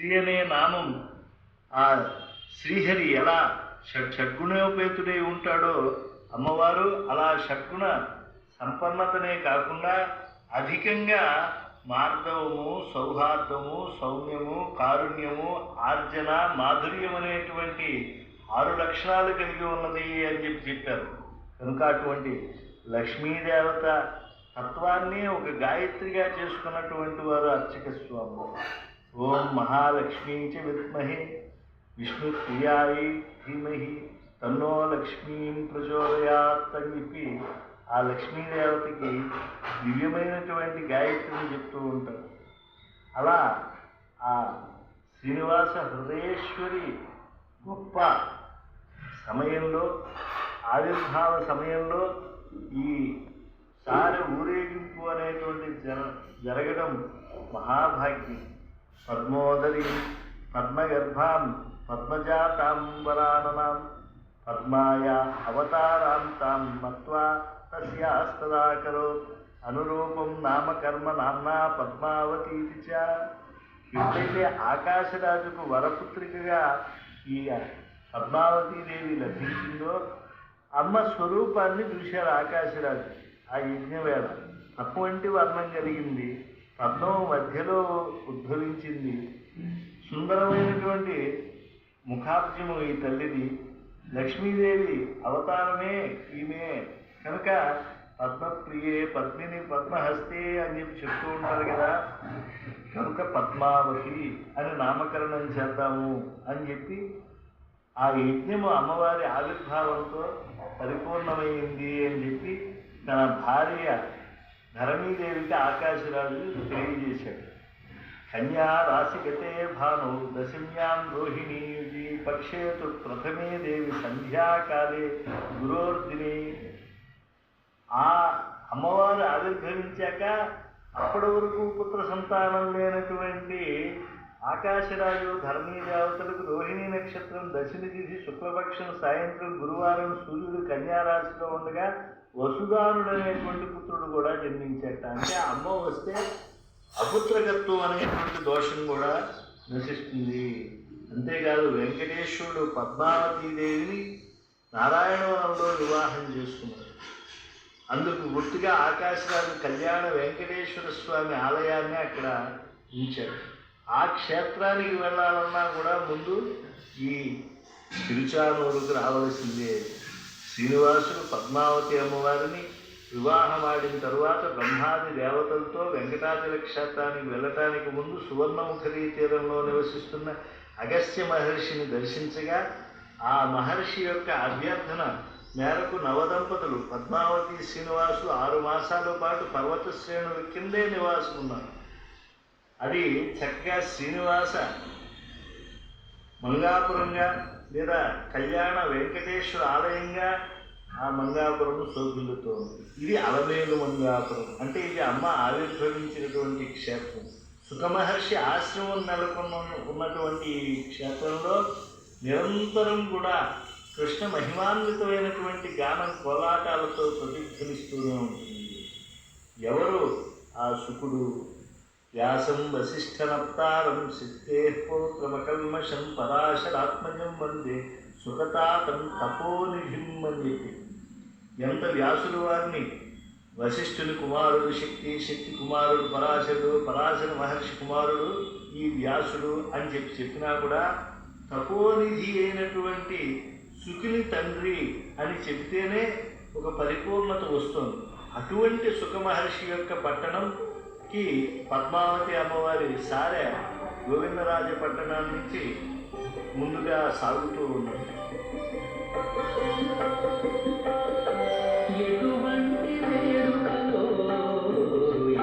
శ్రీ అనే నామం. ఆ శ్రీహరి ఎలా షడ్ షడ్గుణోపేతుడై ఉంటాడో అమ్మవారు అలా షడ్గుణ సంపన్నతనే కాకుండా అధికంగా మార్గవము సౌహార్దము సౌమ్యము కారుణ్యము ఆర్జన మాధుర్యం అనేటువంటి ఆరు లక్షణాలు కలిగి ఉన్నది అని చెప్పి చెప్పారు. కనుక అటువంటి లక్ష్మీదేవత తత్వాన్ని ఒక గాయత్రిగా చేసుకున్నటువంటి వారు అర్చక స్వామి ఓం మహాలక్ష్మీ చ విద్మహే. విష్ణుప్రియాయి ధీమహి. తన్నో లక్ష్మీం ప్రచోదయాత్ అని చెప్పి ఆ లక్ష్మీదేవతకి దివ్యమైనటువంటి గాయత్రిని చెప్తూ ఉంటారు. అలా ఆ శ్రీనివాస హృదయేశ్వరి గొప్ప సమయంలో ఆవిర్భావ సమయంలో ఈ సారి ఊరేగింపు అనేటువంటి జర జరగడం మహాభాగ్యం. పద్మోదరి పద్మగర్భాం పద్మజాతాంబరాననాం పద్మాయ అవతారాం తాం మత్వా తస్యాస్తదాకరోత్ అనురూపం నామకర్మ నామ్నా పద్మావతీతి చ. ఎప్పుడైతే ఆకాశరాజుకు వరపుత్రికగా ఈ పద్మావతీదేవి లభించిందో అమ్మ స్వరూపాన్ని చూశారు ఆకాశరాజు. ఆ యజ్ఞవేళ. అటువంటి వర్ణం కలిగింది. పద్మం మధ్యలో ఉద్భవించింది. సుందరమైనటువంటి ముఖాబ్జము ఈ తల్లిది. లక్ష్మీదేవి అవతారమే ఈమె. కనుక పద్మప్రియే పద్మిని పద్మహస్తే అని చెప్పి చెప్తూ ఉంటారు కదా. కనుక పద్మావతి అని నామకరణం చేద్దాము అని చెప్పి ఆ యజ్ఞము అమ్మవారి ఆవిర్భావంతో పరిపూర్ణమైంది అని చెప్పి తన భార్య ధరణీదేవికి ఆకాశరాజు తెలియజేశాడు కన్యా రాశిగతే భాను దశమ్యాం రోహిణీ యుజి పక్షే ప్రథమే దేవి సంధ్యాకాలే గురోర్దిని ఆ అమ్మవారు ఆవిర్భవించాక అప్పటి వరకు పుత్ర సంతానం లేనటువంటి ఆకాశరాజు ధర్మీ దేవతలకు రోహిణి నక్షత్రం దశమి తిథి శుక్లపక్షం సాయంత్రం గురువారం సూర్యుడు కన్యారాశిలో ఉండగా వసుదానుడు అనేటువంటి పుత్రుడు కూడా జన్మించేట అంటే అమ్మ వస్తే అపుత్రకత్వం అనేటువంటి దోషం కూడా నశిస్తుంది. అంతేకాదు వెంకటేశ్వరుడు పద్మావతీదేవిని నారాయణవరంలో వివాహం చేసుకున్నాడు. అందుకు గుర్తుగా ఆకాశరాజు కళ్యాణ వెంకటేశ్వర స్వామి ఆలయాన్ని అక్కడ ఉంచాడు. ఆ క్షేత్రానికి వెళ్ళాలన్నా కూడా ముందు ఈ తిరుచానూరుకు రావలసిందే. శ్రీనివాసుడు పద్మావతి అమ్మవారిని వివాహమాడిన తరువాత బ్రహ్మాది దేవతలతో వెంకటాచల క్షేత్రానికి వెళ్ళటానికి ముందు సువర్ణముఖరీ తీరంలో నివసిస్తున్న అగస్త్య మహర్షిని దర్శించగా ఆ మహర్షి యొక్క అభ్యర్థన మేరకు నవదంపతులు పద్మావతి శ్రీనివాసు ఆరు మాసాల పాటు పర్వత శ్రేణుల కిందే నివాసమున్నారు. అది చక్కగా శ్రీనివాస మంగాపురంగా లేదా కళ్యాణ వెంకటేశ్వర ఆలయంగా ఆ మంగాపురం శోభిల్లుతోంది ఇది అలమేలు మంగాపురం. అంటే ఇది అమ్మ ఆవిర్భవించినటువంటి క్షేత్రం. సుఖమహర్షి ఆశ్రమం నెలకొన్న ఉన్నటువంటి ఈ క్షేత్రంలో నిరంతరం కూడా కృష్ణ మహిమాన్వితమైనటువంటి గానం కోలాటాలతో ప్రతిధ్వనిస్తూనే ఉంటుంది. ఎవరు ఆ శుకుడు? వ్యాసం వశిష్ఠనప్తారం సిద్ధే పౌత్రమకల్మషం పరాశరాత్మజం వందే సుఖతాతం తపోనిధిం అని ఎంత వ్యాసుడు వారిని? వశిష్ఠుని కుమారుడు శక్తి శక్తి కుమారుడు పరాశరుడు పరాశర మహర్షి కుమారుడు ఈ వ్యాసుడు అని చెప్పి చెప్పినా కూడా తపోనిధి అయినటువంటి సుఖిని తండ్రి అని చెప్తేనే ఒక పరిపూర్ణత వస్తుంది. అటువంటి సుఖ మహర్షి యొక్క కి పద్మావతి అమ్మవారి సారె గోవిందరాజపట్టణం నుంచి ముందుగా సాగుతూ ఉన్నది